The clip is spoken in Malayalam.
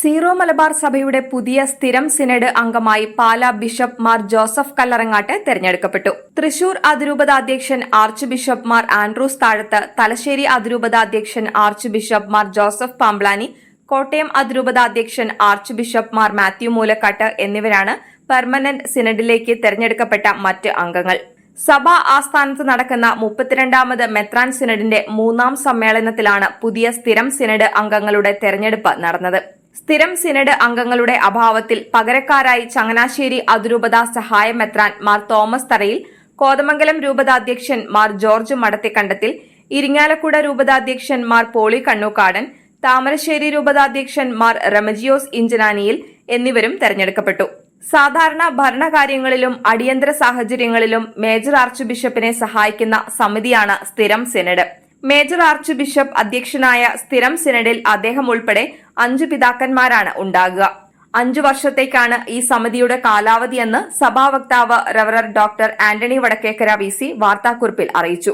സീറോ മലബാർ സഭയുടെ പുതിയ സ്ഥിരം സിനഡ് അംഗമായി പാലാ ബിഷപ്പ് മാർ ജോസഫ് കല്ലറങ്ങാട്ട് തെരഞ്ഞെടുക്കപ്പെട്ടു. തൃശൂർ അതിരൂപത അധ്യക്ഷൻ ആർച്ച് ബിഷപ്പ് മാർ ആൻഡ്രൂസ് താഴത്ത് തലശ്ശേരി അതിരൂപത അധ്യക്ഷൻ ആർച്ച് ബിഷപ്പ് മാർ ജോസഫ് പാംബ്ലാനി കോട്ടയം അതിരൂപത അധ്യക്ഷൻ ആർച്ച് ബിഷപ്പ് മാർ മാത്യു മൂലക്കാട്ട് എന്നിവരാണ് പെർമനന്റ് സിനഡിലേക്ക് തെരഞ്ഞെടുക്കപ്പെട്ട മറ്റ് അംഗങ്ങൾ. സഭാ ആസ്ഥാനത്ത് നടക്കുന്ന മുപ്പത്തിരണ്ടാമത് മെത്രാൻ സിനഡിന്റെ മൂന്നാം സമ്മേളനത്തിലാണ് പുതിയ സ്ഥിരം സിനഡ് അംഗങ്ങളുടെ തെരഞ്ഞെടുപ്പ് നടന്നത്. സ്ഥിരം സിനഡ് അംഗങ്ങളുടെ അഭാവത്തിൽ പകരക്കാരായി ചങ്ങനാശ്ശേരി അതിരൂപത സഹായ മെത്രാൻ മാർ തോമസ് തറയിൽ കോതമംഗലം രൂപതാധ്യക്ഷൻ മാർ ജോർജ് മടത്തിക്കണ്ടത്തിൽ ഇരിങ്ങാലക്കുട രൂപതാധ്യക്ഷൻ മാർ പോളി കണ്ണൂക്കാടൻ താമരശ്ശേരി രൂപതാധ്യക്ഷൻ മാർ റമജിയോസ് ഇഞ്ചനാനിയിൽ എന്നിവരും തെരഞ്ഞെടുക്കപ്പെട്ടു. സാധാരണ ഭരണകാര്യങ്ങളിലും അടിയന്തര സാഹചര്യങ്ങളിലും മേജർ ആർച്ച് ബിഷപ്പിനെ സഹായിക്കുന്ന സമിതിയാണ് സ്ഥിരം സിനഡ്. മേജർ ആർച്ച് ബിഷപ്പ് അധ്യക്ഷനായ സ്ഥിരം സിനഡിൽ അദ്ദേഹം ഉൾപ്പെടെ അഞ്ചു പിതാക്കന്മാരാണ് ഉണ്ടാകുക. അഞ്ചു വർഷത്തേക്കാണ് ഈ സമിതിയുടെ കാലാവധിയെന്ന് സഭാ വക്താവ് റവറർ doctor Antony Vadakkekara V C വാർത്താക്കുറിപ്പിൽ അറിയിച്ചു.